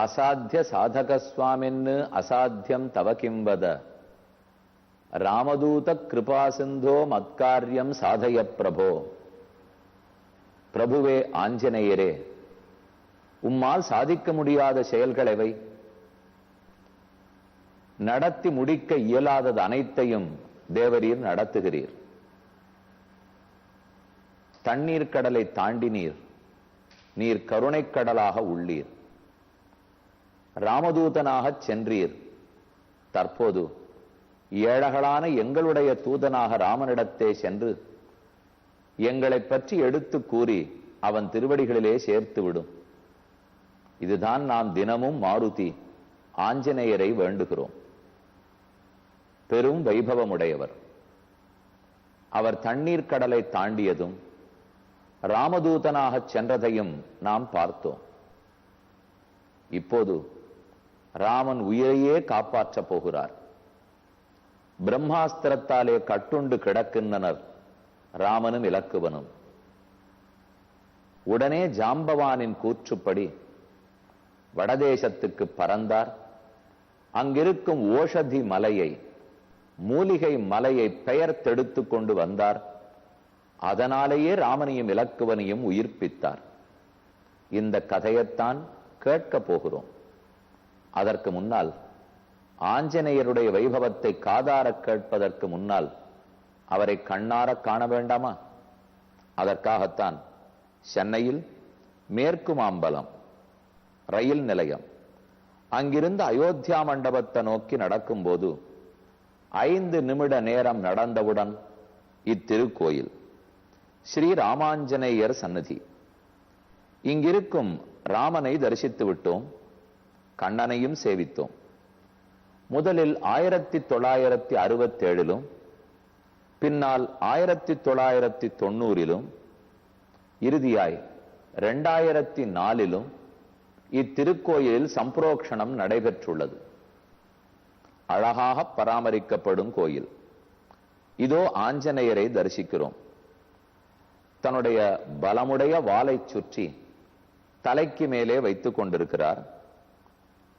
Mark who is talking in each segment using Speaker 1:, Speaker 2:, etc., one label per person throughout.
Speaker 1: அசாத்திய சாதக சுவாமின்னு அசாத்தியம் தவ கிம்பத ராமதூத கிருபா சிந்தோ மத்காரியம் சாதய பிரபோ. பிரபுவே ஆஞ்சநேயரே உம்மால் சாதிக்க முடியாத செயல்கள் எவை நடத்தி முடிக்க இயலாதது அனைத்தையும் தேவரீர் நடத்துகிறீர். தண்ணீர் கடலை தாண்டினீர் நீர் கருணைக் கடலாக உள்ளீர். ராமதூதனாகச் சென்றீர். தற்போது ஏழகளான எங்களுடைய தூதனாக ராமனிடத்தே சென்று எங்களை பற்றி எடுத்து கூறி அவன் திருவடிகளிலே சேர்த்து விடும். இதுதான் நாம் தினமும் மாருதி ஆஞ்சநேயரை வேண்டுகிறோம். பெரும் வைபவமுடையவர். அவர் தண்ணீர் கடலை தாண்டியதும் ராமதூதனாகச் சென்றதையும் நாம் பார்த்தோம். இப்போது ராமன் உயிரையே காப்பாற்றப் போகிறார். பிரம்மாஸ்திரத்தாலே கட்டுண்டு கிடக்கின்றனர் ராமனும் இலக்குவனும். உடனே ஜாம்பவானின் கூற்றுப்படி வடதேசத்துக்கு பறந்தார். அங்கிருக்கும் ஓஷதி மலையை மூலிகை மலையை பெயர் தெடுத்து கொண்டு வந்தார். அதனாலேயே ராமனையும் இலக்குவனையும் உயிர்ப்பித்தார். இந்த கதையைத்தான் கேட்க போகிறோம். அதற்கு முன்னால் ஆஞ்சநேயருடைய வைபவத்தை காதார கேட்பதற்கு முன்னால் அவரை கண்ணார காண வேண்டாமா? அதற்காகத்தான் சென்னையில் மேற்கு மாம்பலம் ரயில் நிலையம் அங்கிருந்து அயோத்தியா மண்டபத்தை நோக்கி நடக்கும்போது ஐந்து நிமிட நேரம் நடந்தவுடன் இத்திருக்கோயில் ஸ்ரீ ராமாஞ்சநேயர் சன்னதி இங்கிருக்கும் ராமனை தரிசித்து விட்டோம் கண்ணனையும் சேவித்தோம். முதலில் ஆயிரத்தி தொள்ளாயிரத்தி அறுபத்தி ஏழிலும் பின்னால் ஆயிரத்தி தொள்ளாயிரத்தி தொண்ணூறிலும் இறுதியாய் ரெண்டாயிரத்தி நாலிலும் இத்திருக்கோயிலில் சம்பரோக்ஷணம் நடைபெற்றுள்ளது. அழகாக பராமரிக்கப்படும் கோயில். இதோ ஆஞ்சநேயரை தரிசிக்கிறோம். தன்னுடைய பலமுடைய வாளை சுற்றி தலைக்கு மேலே வைத்துக் கொண்டிருக்கிறார்.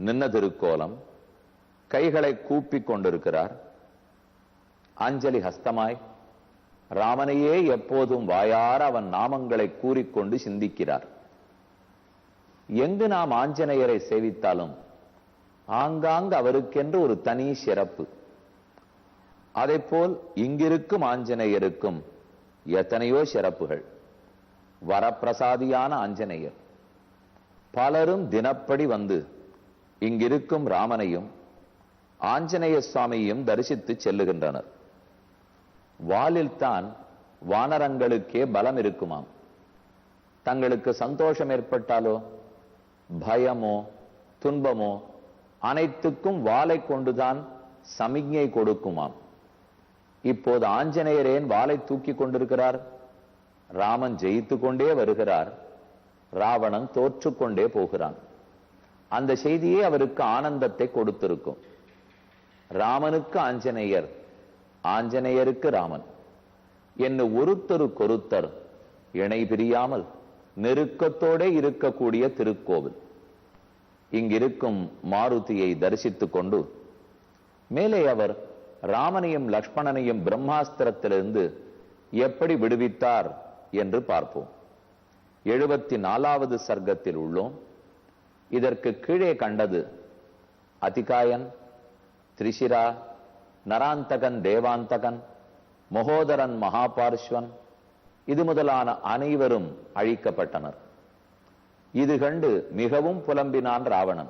Speaker 1: நின்ன திருக்கோலம் கைகளை கூப்பிக் கொண்டிருக்கிறார். அஞ்சலி ஹஸ்தமாய் ராமனையே எப்போதும் வாயார அவன் நாமங்களை கூறிக்கொண்டு சிந்திக்கிறார். எங்கு நாம் ஆஞ்சநேயரை சேவித்தாலும் ஆங்காங்கு அவருக்கென்று ஒரு தனி சிறப்பு. போல் இங்கிருக்கும் ஆஞ்சநேயருக்கும் எத்தனையோ சிறப்புகள். வரப்பிரசாதியான ஆஞ்சநேயர். பலரும் தினப்படி வந்து இங்கிருக்கும் ராமனையும் ஆஞ்சநேய சுவாமியையும் தரிசித்து செல்லுகின்றனர். வாலில் தான் வானரங்களுக்கே பலம் இருக்குமாம். தங்களுக்கு சந்தோஷம் ஏற்பட்டாலோ? பயமோ துன்பமோ அனைத்துக்கும் வாளை கொண்டுதான் சமிக்ஞை கொடுக்குமாம். இப்போது ஆஞ்சநேயரேன் வாளை தூக்கி கொண்டிருக்கிறார். ராமன் ஜெயித்து கொண்டே வருகிறார். ராவணன் தோற்றுக்கொண்டே போகிறான். அந்த செய்தியே அவருக்கு ஆனந்தத்தை கொடுத்திருக்கும். ராமனுக்கு ஆஞ்சநேயர் ஆஞ்சநேயருக்கு ராமன். என்ன ஒருத்தருக்கொருத்தர் இணை பிரியாமல் நெருக்கத்தோடே இருக்கக்கூடிய திருக்கோவில். இங்கிருக்கும் மாருதியை தரிசித்துக் கொண்டு மேலே அவர் ராமனையும் லக்ஷ்மணனையும் பிரம்மாஸ்திரத்திலிருந்து எப்படி விடுவித்தார் என்று பார்ப்போம். எழுபத்தி நாலாவது சர்க்கத்தில் உள்ளோம். இதற்கு கீழே கண்டது அதிகாயன் திரிசிரா நராந்தகன் தேவாந்தகன் மகோதரன் மகாபார்ஸ்வன் இது முதலான அனைவரும் அழிக்கப்பட்டனர். இது கண்டு மிகவும் புலம்பினான் ராவணன்.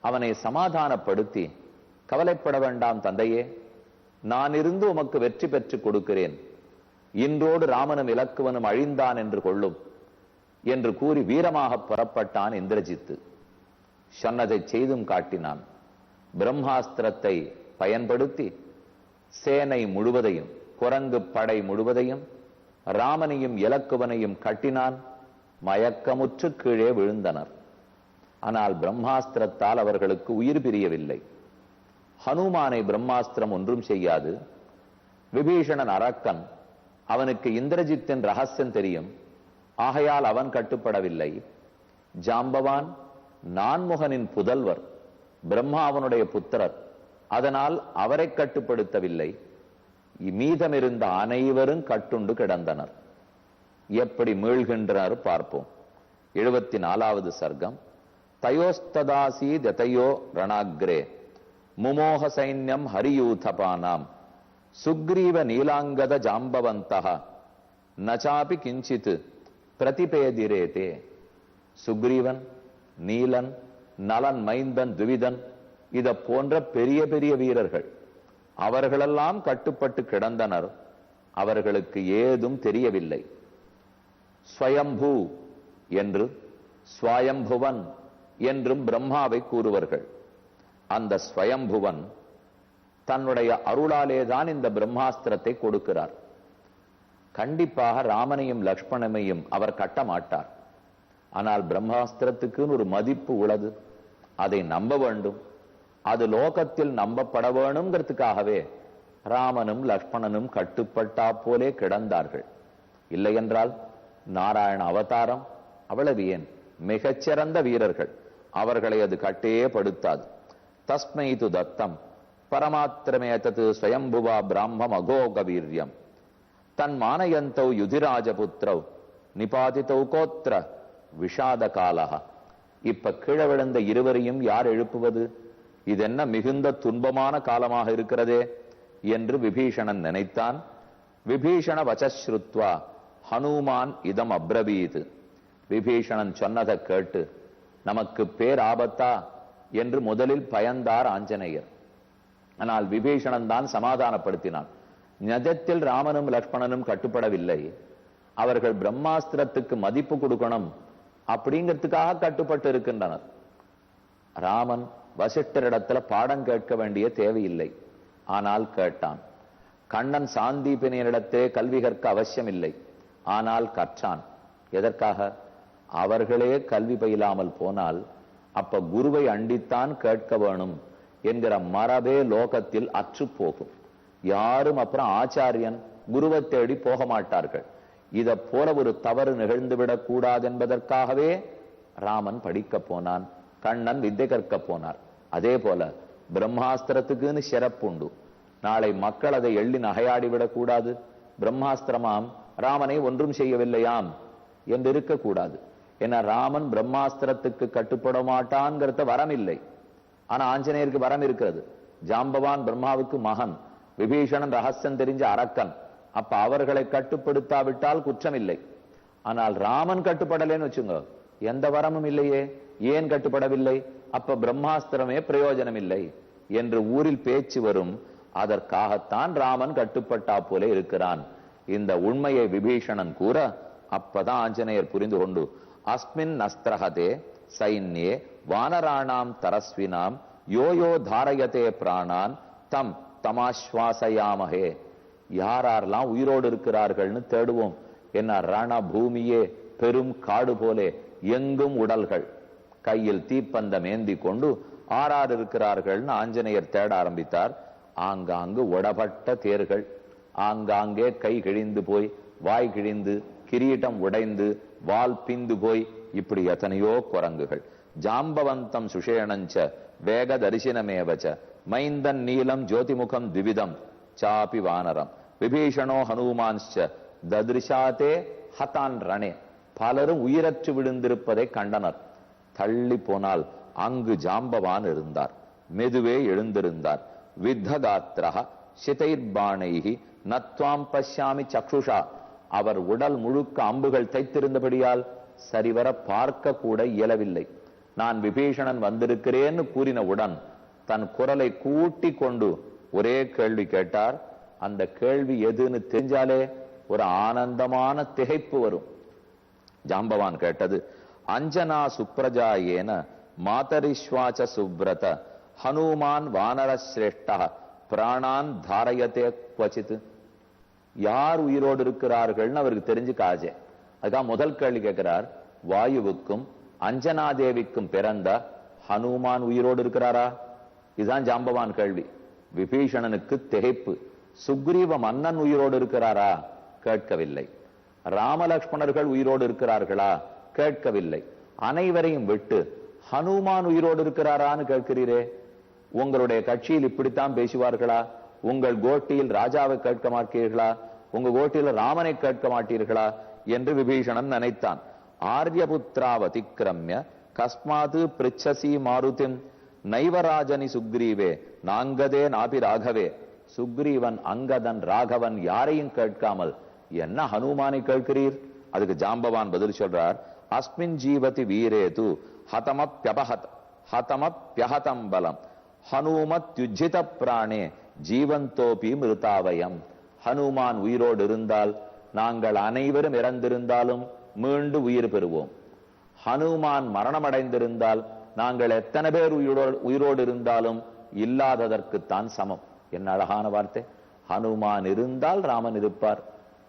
Speaker 1: அவனை சமாதானப்படுத்தி கவலைப்பட வேண்டாம் தந்தையே நான் இருந்து உமக்கு வெற்றி பெற்றுக் கொடுக்கிறேன். இன்றோடு ராமனும் இலக்குவனும் அழிந்தான் என்று கொள்ளும். என்று கூறி வீரமாக புறப்பட்டான் இந்திரஜித்து. சொன்னதை செய்தும் காட்டினான். பிரம்மாஸ்திரத்தை பயன்படுத்தி சேனை முழுவதையும் குரங்கு படை முழுவதையும் ராமனையும் இலக்குவனையும் கட்டினான். மயக்கமுற்று கீழே விழுந்தனர். ஆனால் பிரம்மாஸ்திரத்தால் அவர்களுக்கு உயிர் பிரியவில்லை. ஹனுமானை பிரம்மாஸ்திரம் ஒன்றும் செய்யாது. விபீஷணன் அரக்கன் அவனுக்கு இந்திரஜித்தின் ரகசியம் தெரியும். ஆகையால் அவன் கட்டுப்படவில்லை. ஜாம்பவான் நான்முகனின் புதல்வர் பிரம்மாவனுடைய புத்திரர். அதனால் அவரை கட்டுப்படுத்தவில்லை. மீதமிருந்த அனைவரும் கட்டுண்டு கிடந்தனர். எப்படி மீள்கின்றனர் பார்ப்போம். எழுபத்தி நாலாவது சர்க்கம். தயோஸ்ததாசி ததையோ ரணாக்ரே. முமோக சைன்யம் ஹரியூதபானாம். சுக்ரீவ நீலாங்கத ஜாம்பவந்தக நச்சாபி கிஞ்சித்து. பிரதிபேதிரேதே. சுக்ரீவன் நீலன் நலன் மைந்தன் துவிதன் இத போன்ற பெரிய பெரிய வீரர்கள். அவர்களெல்லாம் கட்டுப்பட்டு கிடந்தனர். அவர்களுக்கு ஏதும் தெரியவில்லை. ஸ்வயம்பூ என்று ஸ்வயம்புவன் என்றும் பிரம்மாவை கூறுவர்கள். அந்த ஸ்வயம்புவன் தன்னுடைய அருளாலேதான் இந்த பிரம்மாஸ்திரத்தை கொடுக்கிறார். கண்டிப்பாக ராமனையும் லக்ஷ்மணனையும் அவர் கட்ட மாட்டார் ஆனால் பிரம்மாஸ்திரத்துக்குன்னு ஒரு மதிப்பு உள்ளது. அதை நம்ப வேண்டும். அது லோகத்தில் நம்பப்பட வேணுங்கிறதுக்காகவே ராமனும் லக்ஷ்மணனும் கட்டுப்பட்டா போலே கிடந்தார்கள். இல்லையென்றால் நாராயண அவதாரம் அவ்வளவு ஏன்? மிகச்சிறந்த வீரர்கள். அவர்களை அது கட்டே படுத்தாது. தஸ்மை து தத்தம். பரமாத்திரமேதது ஸ்வயம்புவா பிராமம் அகோக வீரியம் தன் மானயந்தௌ யுதிராஜபுத்திரௌ நிபாதித்தௌ கோத்திர விஷாத காலக இப்ப கீழ விழுந்த இருவரையும் யார் எழுப்புவது? இதென்ன மிகுந்த துன்பமான காலமாக இருக்கிறதே? என்று விபீஷணன் நினைத்தான். விபீஷண வச்சஸ்ருத்வா ஹனுமான் இதம் அப்ரவீத். விபீஷணன் சொன்னதை கேட்டு நமக்கு பேர் ஆபத்தா? என்று முதலில் பயந்தார் ஆஞ்சநேயர். ஆனால் விபீஷணன் தான் சமாதானப்படுத்தினான். நிஜத்தில் ராமனும் லக்ஷ்மணனும் கட்டுப்படவில்லை. அவர்கள் பிரம்மாஸ்திரத்துக்கு மதிப்பு கொடுக்கணும் அப்படிங்கிறதுக்காக கட்டுப்பட்டு இருக்கின்றனர் ராமன் வசிஷ்டரிடத்துல பாடம் கேட்க வேண்டிய தேவையில்லை. ஆனால் கேட்டான் கண்ணன் சாந்தீபினியரிடத்தே கல்வி கற்க அவசியம் இல்லை ஆனால் கற்றான் எதற்காக? அவர்களே கல்வி பயிலாமல் போனால் அப்ப குருவை அண்டித்தான் கேட்க வேணும் என்கிற மரபே லோகத்தில் அற்று போகும் யாரும் அப்புறம் ஆச்சாரியன் குருவை தேடி போக மாட்டார்கள். இதை போல ஒரு தவறு நிகழ்ந்துவிடக் கூடாது என்பதற்காகவே ராமன் படிக்க போனான் கண்ணன் வித்தை கற்க போனார். அதே போல பிரம்மாஸ்திரத்துக்குன்னு சிறப்புண்டு நாளை மக்கள் அதை எள்ளி நகையாடி விடக்கூடாது பிரம்மாஸ்திரமாம் ராமனை ஒன்றும் செய்யவில்லையாம் என்று இருக்கக்கூடாது ஏன்னா ராமன் பிரம்மாஸ்திரத்துக்கு கட்டுப்பட மாட்டான்ங்கிறத வரம் இல்லை. ஆனா ஆஞ்சநேயருக்கு வரம் இருக்கிறது. ஜாம்பவான் பிரம்மாவுக்கு மகன். விபீஷணன் ரகசியம் தெரிஞ்ச அரக்கன். அப்ப அவர்களை கட்டுப்படுத்தாவிட்டால் குற்றம் இல்லை ஆனால் ராமன் கட்டுப்படலைன்னு வச்சுங்க. எந்த வரமும் இல்லையே. ஏன் கட்டுப்படவில்லை? அப்ப பிரம்மாஸ்திரமே பிரயோஜனம் இல்லை என்று ஊரில் பேச்சு வரும். அதற்காகத்தான் ராமன் கட்டுப்பட்டா போல இருக்கிறான். இந்த உண்மையை விபீஷணன் கூற அப்பதான் ஆஞ்சநேயர் புரிந்து கொண்டு அஸ்மின் அஸ்திரஹதே சைன்யே வானராணாம் தரஸ்வினாம் யோயோ தாரயதே பிராணான் தம் தமாஸ்வாசயாமகே யாரெல்லாம் உயிரோடு இருக்கிறார்கள்னு தேடுவோம். என்ன ரண பூமியே பெரும் காடு போலே எங்கும் உடல்கள். கையில் தீப்பந்தம் ஏந்தி கொண்டு ஆறாறு இருக்கிறார்கள்னு ஆஞ்சநேயர் தேட ஆரம்பித்தார். ஆங்காங்கு உடபட்ட தேர்கள். ஆங்காங்கே கை கிழிந்து போய் வாய் கிழிந்து கிரீட்டம் உடைந்து வால் பிந்து போய் இப்படி எத்தனையோ குரங்குகள். ஜாம்பவந்தம் சுஷேணஞ்ச வேக தரிசனமேவச்ச மைந்தன் நீலம் ஜோதிமுகம் திவிதம் சாபி வானரம். விபீஷணோ ஹனுமான்ச்ச ததிருஷாதே ஹதான் ரணே. பலரும் உயிரற்று விழுந்திருப்பதை கண்டனர். தள்ளி போனால் அங்கு ஜாம்பவான் இருந்தார். மெதுவே எழுந்திருந்தார். வித்தகாத்திரா சிதைர்பாணைகி நத்வாம் பஷ்யாமி சக்ஷுஷா. அவர் உடல் முழுக்க அம்புகள் தைத்திருந்தபடியால் சரிவர பார்க்க கூட இயலவில்லை. நான் விபீஷணன் வந்திருக்கிறேன்னு கூறினவுடன் தன் குரலை கூட்டி கொண்டு ஒரே கேள்வி கேட்டார். அந்த கேள்வி எதுன்னு தெரிஞ்சாலே ஒரு ஆனந்தமான திகைப்பு வரும். ஜாம்பவான் கேட்டது அஞ்சனா சுப்ரஜா ஏன மாதரிஸ்வாச்ச சுப்ரத ஹனுமான் வானர சிரேஷ்டா பிராணான் தாரயத்தே குவச்சித்து யார் உயிரோடு இருக்கிறார்கள்னு அவருக்கு தெரிஞ்சு காஜே. அதுக்காக முதல் கேள்வி கேட்கிறார் வாயுவுக்கும் அஞ்சனாதேவிக்கும் பிறந்த ஹனுமான் உயிரோடு இருக்கிறாரா? இதுதான் ஜாம்பவான் கேள்வி. விபீஷணனுக்கு திகைப்பு. சுக்ரீவ மன்னன் உயிரோடு இருக்கிறாரா? கேட்கவில்லை. ராமலக்ஷ்மணர்கள் உயிரோடு இருக்கிறார்களா? கேட்கவில்லை. அனைவரையும் விட்டு ஹனுமான் உயிரோடு இருக்கிறாரான்னு கேட்கிறீரே? உங்களுடைய கட்சியில் இப்படித்தான் பேசுவார்களா? உங்கள் கோட்டியில் ராஜாவை கேட்க மாட்டீர்களா? உங்க கோட்டியில் ராமனை கேட்க மாட்டீர்களா? என்று விபீஷணன் நினைத்தான். ஆரியபுத்ராவதிக்கிரமிய கஸ்மாது பிரிச்சசி மாருதிம் நைவராஜனி சுக்ரீவே நாங்கதே நாபி ராகவே சுக்ரீவன் அங்கதன் ராகவன் யாரையும் கேட்காமல் என்ன ஹனுமானை கேட்கிறீர்? அதுக்கு ஜாம்பவான் பதில் சொல்றார் அஸ்மின் ஜீவதி வீரேது ஹதமப்யபஹத் ஹதமப்யஹதம் பலம். ஹனுமத்யுஜித பிராணே ஜீவந்தோபி மிருதாவயம். ஹனுமான் உயிரோடு இருந்தால் நாங்கள் அனைவரும் இறந்திருந்தாலும் மீண்டு உயிர் பெறுவோம். ஹனுமான் மரணமடைந்திருந்தால் நாங்கள் எத்தனை பேர் உயிரோடு உயிரோடு இருந்தாலும் இல்லாததற்குத்தான் சமம். என்ன அழகான வார்த்தை. ஹனுமான் இருந்தால் ராமன் இருப்பார்.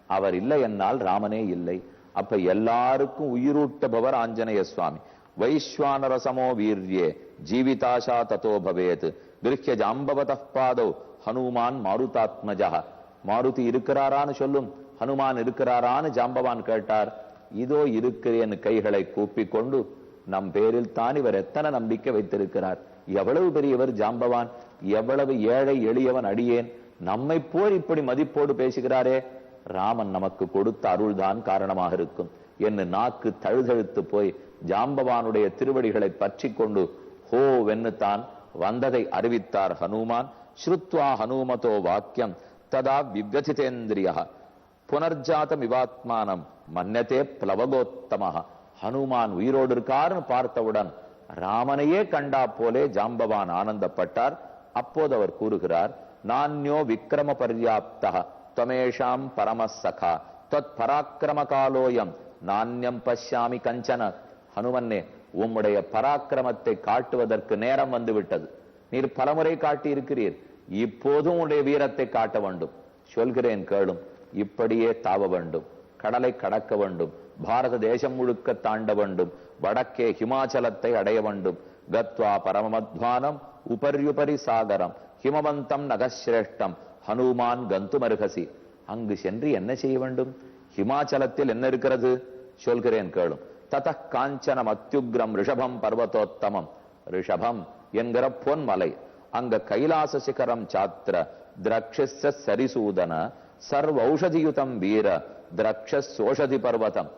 Speaker 1: அவர் இல்லை என்னால் ராமனே இல்லை. அப்ப எல்லாருக்கும் உயிரூட்டபவர் ஆஞ்சநேய சுவாமி. வைஸ்வானரசமோ வீர்யே ஜீவிதாஷா ததோ பவேத். கிருஹ்ய ஜாம்பவத பாதோ ஹனுமான் மாருதாத்மஜா மாருதி இருக்கிறாரான்னு சொல்லும். ஹனுமான் இருக்கிறாரான்னு ஜாம்பவான் கேட்டார். இதோ இருக்கிறேன் கைகளை கூப்பிக் கொண்டு நம் பேரில் தான் இவர் எத்தனை நம்பிக்கை வைத்திருக்கிறார்? எவ்வளவு பெரியவர் ஜாம்பவான்? எவ்வளவு ஏழை எளியவன் அடியேன்? நம்மை போல் இப்படி மதிப்போடு பேசுகிறாரே? ராமன் நமக்கு கொடுத்த அருள்தான் காரணமாக இருக்கும். என்று நாக்கு தழுதழுத்து போய் ஜாம்பவானுடைய திருவடிகளை பற்றி கொண்டு ஹோ வென்னுத்தான் வந்ததை அறிவித்தார் ஹனுமான். ஸ்ருத்வா ஹனுமதோ வாக்கியம் ததா விவசிதேந்திரியா புனர்ஜாதம் இவாத்மானம் மன்னதே பிளவகோத்தமாக ஹனுமான் உயிரோடு இருக்காருன்னு பார்த்தவுடன் ராமனையே கண்டா போலே ஜாம்பவான் ஆனந்தப்பட்டார். அப்போது அவர் கூறுகிறார் நான்யோ விக்ரம பர்யாப்தா துவமேஷாம் பரமசகா தொத் பராக்கிரம காலோயம் நான்யம் பஷ்யாமி கஞ்சன. ஹனுமன்னே உம்முடைய பராக்கிரமத்தை காட்டுவதற்கு நேரம் வந்துவிட்டது. நீர் பலமுறை காட்டி இருக்கிறீர் இப்போதும் உடைய வீரத்தை காட்ட வேண்டும். சொல்கிறேன் கேளும் இப்படியே தாவ வேண்டும். கடலை கடக்க வேண்டும். பாரத தேசம் முழுக்க தாண்ட வேண்டும். வடக்கே ஹிமாச்சலத்தை அடைய வேண்டும். கத்வா பரமமத்வானம் உபர்யுபரி சாகரம் ஹிமவந்தம் நகசிரேஷ்டம் ஹனுமான் கந்துமருகசி. அங்கு சென்று என்ன செய்ய வேண்டும்? ஹிமாச்சலத்தில் என்ன இருக்கிறது? சொல்கிறேன் கேளும் தத காஞ்சனம் அத்தியுக்ரம் ரிஷபம் பர்வதோத்தமம். ரிஷபம் என்கிற பொன்மலை. அங்க கைலாச சிகரம் சாத்திர திரக்ஷ சரிசூதன சர்வௌஷதியுதம் வீர திரக்ஷ சோஷதி பர்வதம்.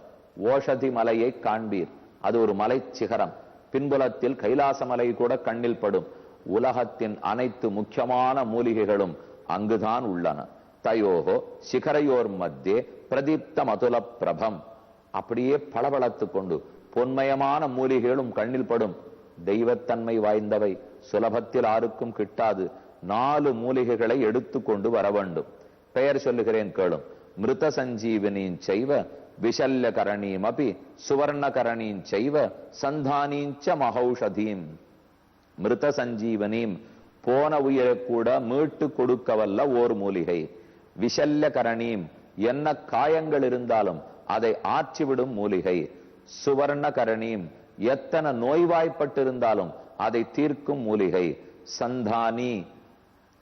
Speaker 1: ஓஷதி மலையை காண்பீர். அது ஒரு மலை சிகரம். பின்புலத்தில் கைலாச மலை கூட கண்ணில் படும். உலகத்தின் அனைத்து முக்கியமான மூலிகைகளும் அங்குதான் உள்ளன. தயோகோ சிகரையோர் மத்தியே பிரதீப்த மதுல பிரபம். அப்படியே பளபளத்து கொண்டு பொன்மயமான மூலிகைகளும் கண்ணில் படும். தெய்வத்தன்மை வாய்ந்தவை சுலபத்தில் யாருக்கும் கிட்டாது. நாலு மூலிகைகளை எடுத்துக்கொண்டு வர வேண்டும். பெயர் சொல்லுகிறேன் கேளும். மிருத சஞ்சீவினியின் செய்வ விஷல்ய கரணீம் அபி சுவர்ண செய்வ சந்தானீஞ்ச மகௌஷதீம் மிருத சஞ்சீவனீம் போன உயிரை கூட மீட்டு கொடுக்க வல்ல ஓர் மூலிகை. விஷல்ய கரணீம் என்ன காயங்கள் இருந்தாலும் அதை ஆற்றிவிடும் மூலிகை. சுவர்ணகரணீம் எத்தனை நோய்வாய்ப்பட்டிருந்தாலும் அதை தீர்க்கும் மூலிகை. சந்தானி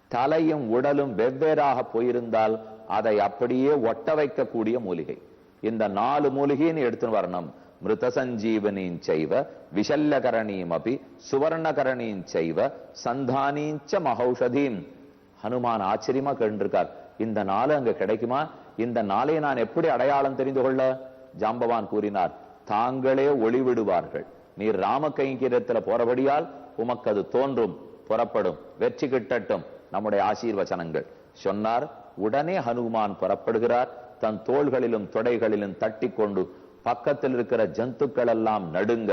Speaker 1: தலையும் உடலும் வெவ்வேறாக போயிருந்தால் அதை அப்படியே ஒட்ட வைக்கக்கூடிய மூலிகை. இந்த நாலு மூலிகைன்னு எடுத்துன்னு வரணும். மிருத சஞ்சீவனின் செய்வ விஷல்லகரணீம் அபி சுவர்ணகரணீன் செய்வ சந்தானீஞ்ச மகௌஷதீம். ஹனுமான் ஆச்சரியமா கேட்டிருக்கார் இந்த நாள் அங்க கிடைக்குமா? இந்த நாளை நான் எப்படி அடையாளம் தெரிந்து கொள்ள? ஜாம்பவான் கூறினார் தாங்களே ஒளிவிடுவார்கள். நீர் ராம கைங்கரியத்துல போறபடியால் உமக்கு அது தோன்றும் புறப்படும் வெற்றி கிட்டட்டும். நம்முடைய ஆசீர்வச்சனங்கள் சொன்னார் உடனே ஹனுமான் புறப்படுகிறார். தன் தோள்களிலும் தொடைகளிலும் தட்டி கொண்டு பக்கத்தில் இருக்கிற ஜந்துக்கள் எல்லாம் நடுங்க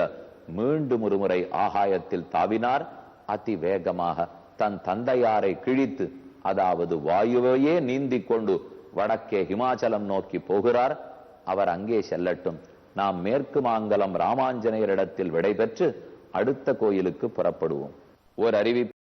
Speaker 1: மீண்டும் ஒருமுறை ஆகாயத்தில் தாவினார். அதி வேகமாக தன் தந்தையாரை கிழித்து அதாவது வாயுவையே நீந்தி கொண்டு வடக்கே ஹிமாச்சலம் நோக்கி போகிறார். அவர் அங்கே செல்லட்டும். நாம் மேற்கு மாங்கலம் ராமாஞ்சநேயரிடத்தில் விடைபெற்று அடுத்த கோயிலுக்கு புறப்படுவோம். ஒரு அறிவிப்பு.